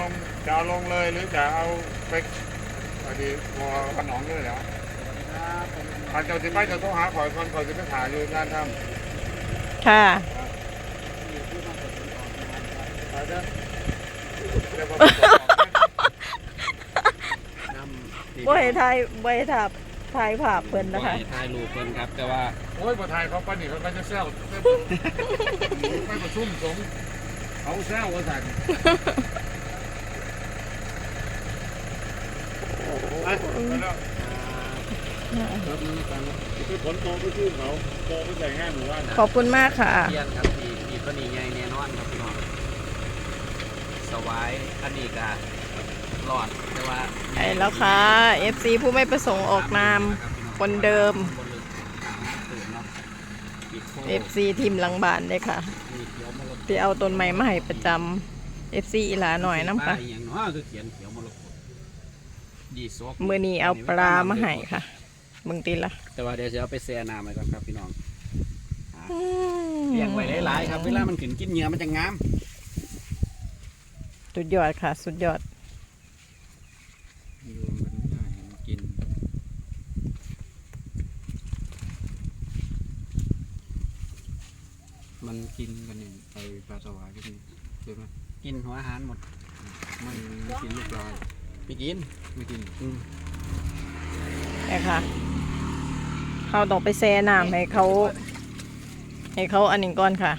ลงจะเอาลงเลยหรือจะเอาไปพอดีพอขนองด้วยแล้วอาจจะสิไปจะต้องหาข่อยคนข่อยจะไปถ่ายอยู่งานทำค่ะไปเด้อเดี๋ยวผมนำบ่ให้ถ่ายบ่ให้ถ่ายถ่ายภาพเพิ่นนะคะ บ่ให้ถ่ายรูปเพิ่นครับ แต่ว่าโอ้ยบ่ถ่ายเขาปานนี่เขาก็จะแซวไปประชุมสงฆ์เขาแซวว่าสั่นไป ไปแล้วรถนี้กันคือผลโตไปชื่อเขาโตไปใส่งานหมู่บ้านขอบคุณมากค่ะเทียนครับที่ที่ตัวนี้ใหญ่แน่นอนครับพี่น้องสวายอันนี้ก็รอดแต่ว่าไปแล้วค่ะ FC ผู้ไม่ประสงค์ออกนาม คนเดิม FC ทีมหลังบ้านเลยค่ะ ที่เอาต้นไม้มาให้ประจำ FC อีหลาหน่อยน้ำค่ะป้ายอย่างน้อยคือเขียนเขี ยวมรกตดีซกมือนี้เอาปลามาให้ค่ะมึงตีละแต่ว่าเดี๋ยวจะเอาไปแช่น้ำไว้ก่อนครับพี่น้องเลี้ยงไว้หลายๆครับเวลามันขึ้นกินเหงื่อมันจะงามสุดยอดค่ะ สุดยอดดูมันได้มันกินมันกินกันเนี่ยไอปลาสวายก็มีใช่ไหมกินหัวอาหารหมด มันไม่กินลูกปลา ไม่กินไม่กินอืมนี่ค่ะเขาต้องไปแช่น้ำให้เขาให้เขาอันนี้ก่อนค่ะ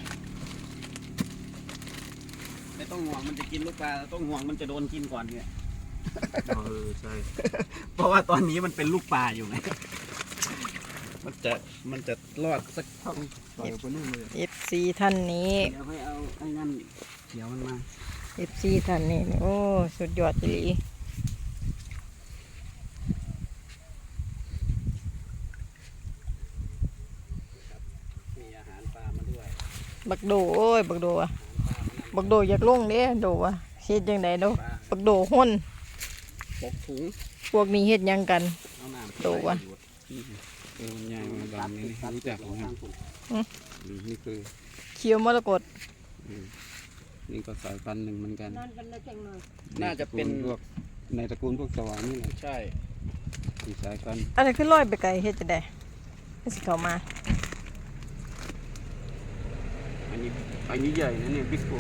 ไม่ต้องห่วงมันจะกินลูกปลาต้องห่วงมันจะโดนกินก่อนเนี่ยเออใช่ เพราะว่าตอนนี้มันเป็นลูกปลาอยู่ไงมันจะมันจะรอดสักปล่อยออกไปนู่นเลย FC ท่านนี้ เดี๋ยวให้เอาไอ้นั่นเขียวมันมา FC ท่านนี้ โอ้ สุดยอดอีหลี มีอาหารปลามาด้วย บักโดโอ้ย บักโดอะบักโดอยากลงเด้โดอะเฮ็ดจังไดโดบักโดห้นปกถุงพวกนี้เฮ็ดหยังกัน เอาน้ำโตวะ เออมันใหญ่มาดำนี่รู้จักไหมครับอืมนี่คือ เขียวมรกตนี่ก็สายพันธุ์หนึ่งเหมือนกันน่าจะเป็นใตรกูลพวกในตระกูลพวกสวายนี่แหละใช่ มีสายพันธุ์อะไรคือลอยไปไกลเฮ็ดจังได๋สิเข้ามา อั นนี้อันนี้ใหญ่นะเนี่ยบิ๊กโก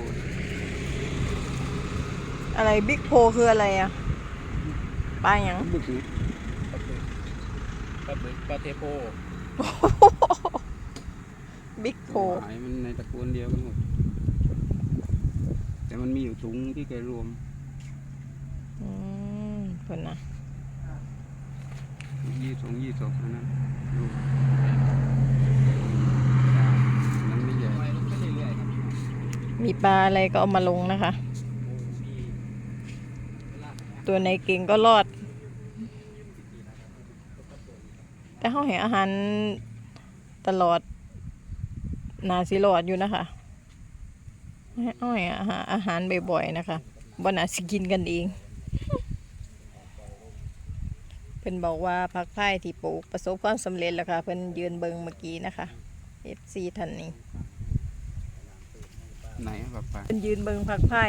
อะไรบิ๊กโพคืออะไรอะปลาหยังบึกนี่ปลาบึกปลาเทโพบิ๊กโพสวายมันในตระกูลเดียวกันหมดแต่มันมีอยู่ถุงที่แกรวมอืมเพิ่นน่ะยี่สองยี่สองอันนั้นรวมนั้นไม่ใหญ่ ไปลงไปเรื่อยๆครับ มีปลาอะไรก็เอามาลงนะคะ ตัวไหนเก่งก็รอด แต่เขาให้อาหารตลอดนาสิรอดอยู่นะคะเอาให้อาหารอาหารบ่อยๆนะคะบ่นาสิกินกันเองเพิ่นบอกว่าผักไผ่ที่ปลูกประสบความสำเร็จแล้วค่ะ เพิ่นยืนเบิงเมื่อกี้นะคะ FC ท่านนี้ ไหนอะแบบปลาเพิ่นยืนเบิงผักไผ่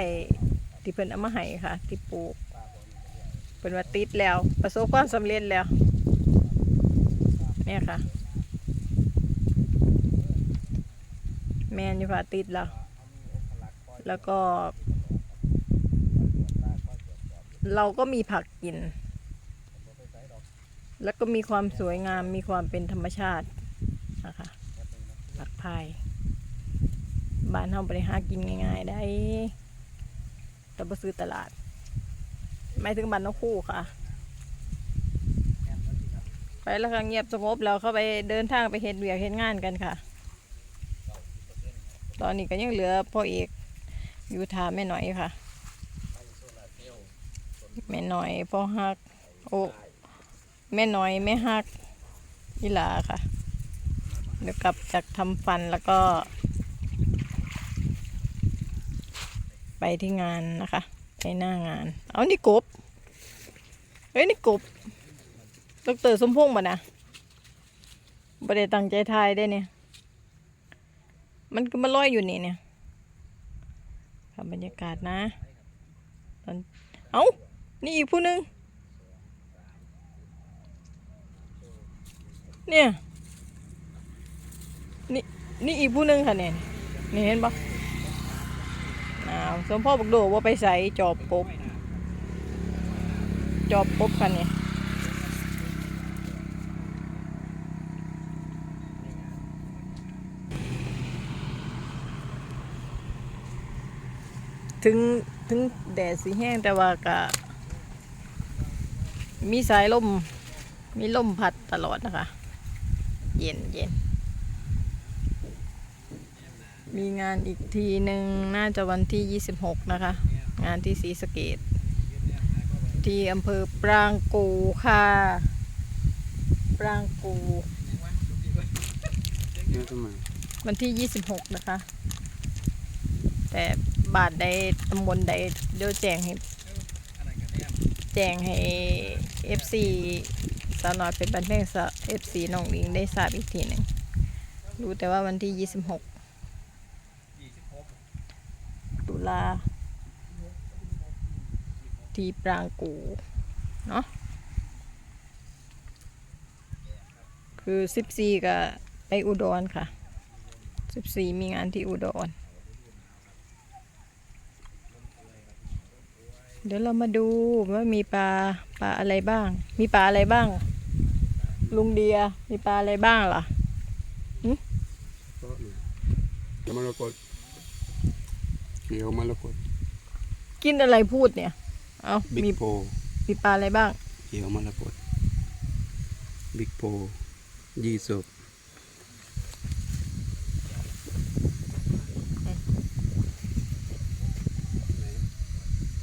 ที่เพิ่นเอามาให้ค่ะ ที่ปลูกเพิ่นว่าติดแล้ว ประสบความสำเร็จแล้ว เนี่ยค่ะ แมนอยู่ค่ะติดแล้ว แล้วก็ เราก็มีผักกิน แล้วก็มีความสวยงามมีความเป็นธรรมชาตินะคะผักไผ่ บ้านเฮาบริหากินง่าย ๆ ได้ แต่บ่ซื้อตลาดไม่ถึงบ้านนกคู่ค่ะ ไปแล้วค่ะเงียบสงบแล้วเข้าไปเดินทางไปเฮ็ดเวียกเฮ็ดงานกันค่ะ ตอนนี้ก็ยังเหลือพ่อเอกอยู่ทาแม่หน่อยค่ะแม่หน่อยพ่อฮักโอ้แม่หน่อยแม่ฮักอีลาค่ะ เดี๋ยวกลับจากทำฟันแล้วก็ ไปที่งานนะคะ ไปหน้างาน เอานี่กบ เฮ้ยนี่กบดอกเตอรสมพงษ์บ่นะบ่ได้ตั้งใจทายได้เนี่ย มันก็มาลอยอยู่นี่เนี่ยค่ะบรรยากาศนะตอนเอ้า นี่อีกผู้หนึ่งเนี่ย นี่ นี่อีกผู้หนึ่งค่ะเนี่ยนี่เห็นปะาวสมพ่อบอกโดว่าไปใส่จอบปบจอบปบกันเนี่ยถึงถึงแดดสีแห้งแต่ว่าก็มีสายลม มีลมพัดตลอดนะคะ เย็นเย็น มีงานอีกทีหนึ่งน่าจะวันที่ 26 นะคะ งานที่ศรีสะเกดที่อำเภอปรางกูค่ะ ปรางกูเนี่ยทำไมวันที่ 26 นะคะ แต่บาทใดตำบลใดเดี๋ยวแจ้งให้แจ้งให้ FC สาวน้อยเป็นบันเทิงสาว FC น้องลิงได้ทราบอีกทีหนึ่งรู้แต่ว่าวันที่ 26 ตุ ลา ที่ปรางกู เนาะคือ 14 ก็ไปอุดรค่ะ 14 มีงานที่อุดร เดี๋ยวเรามาดูว่ามีปลาปลาอะไรบ้าง มีปลาอะไรบ้าง ลุงเดียมีปลาอะไรบ้างล่ะก็เนี่ยจะมรกตเขียวมรกตกินอะไรพูดเนี่ย เอาบิ๊มีกโพมีปลาอะไรบ้าง เขียวมรกตบิ๊กโพยี่สิบ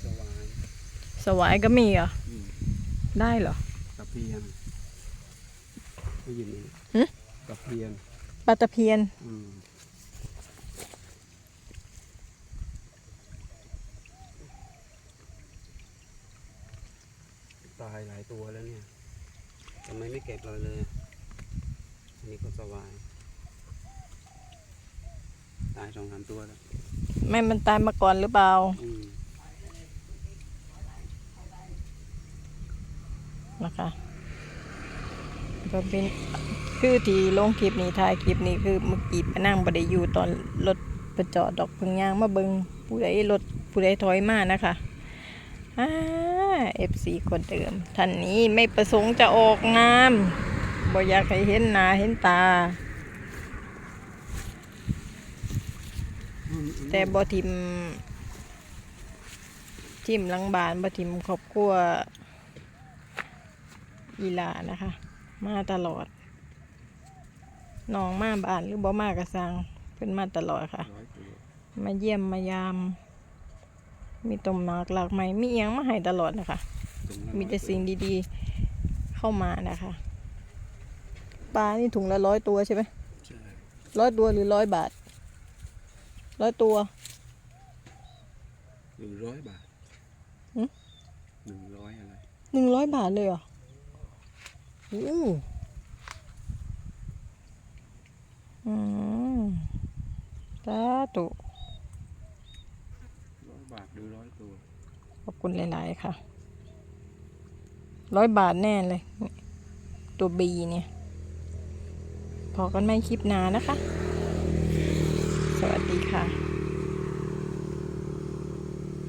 สวายสวายก็มีเหรอะ อืมได้เหรอตะเพียนได้ยินไหมหึตะเพียนปลาตะเพียนอืม ตายหลายตัวแล้วเนี่ยทำไมไม่เก็บเลยเลย อันนี้ก็สวาย ตายสองสามตัวแล้วแม่มันตายมาก่อนหรือเปล่า อืมนะคะก็เป็นคือที่ลงคลิปนี้ถ่ายคลิปนี้คือเมื่อกี้ไปนั่งบัไดอยู่ตอนรถประจอดดอกเพึงยางมาเบิงผู้ใดรถผู้ใดถอยมานะคะอ่า เอฟซีคนเดิม ท่านนี้ไม่ประสงค์จะออกงามบ่อยากให้เห็นหน้าเห็นตา แต่บ่ทิมทิมหลังบานบ่ทิมครอบครัวอีลานะคะ มาตลอดน้องมาบ้านหรือบ่มากระสังเพิ่นมาตลอดค่ะ มาเยี่ยมมายาม มีต้มหมากหลากไม้มีเอียงมาให้ตลอดนะคะถุงละมีแต่ร้อยสิ่งดีๆเข้ามานะคะปลานี่ถุงละร้อยตัวใช่ไหมใช่ร้อยตัวหรือร้อยบาทร้อยตัวหนึ่งร้อยบาทหึหนึ่งร้อยอะไรหนึ่งร้อยบาทเลยเหรอโอ้อืมสาธุร้อย บาทหรือร้อยตัว ขอบคุณหลาย ๆ ค่ะ ร้อยบาทแน่เลย ตัวบีเนี่ย พอกันไม่คลิปหนานะคะ สวัสดีค่ะ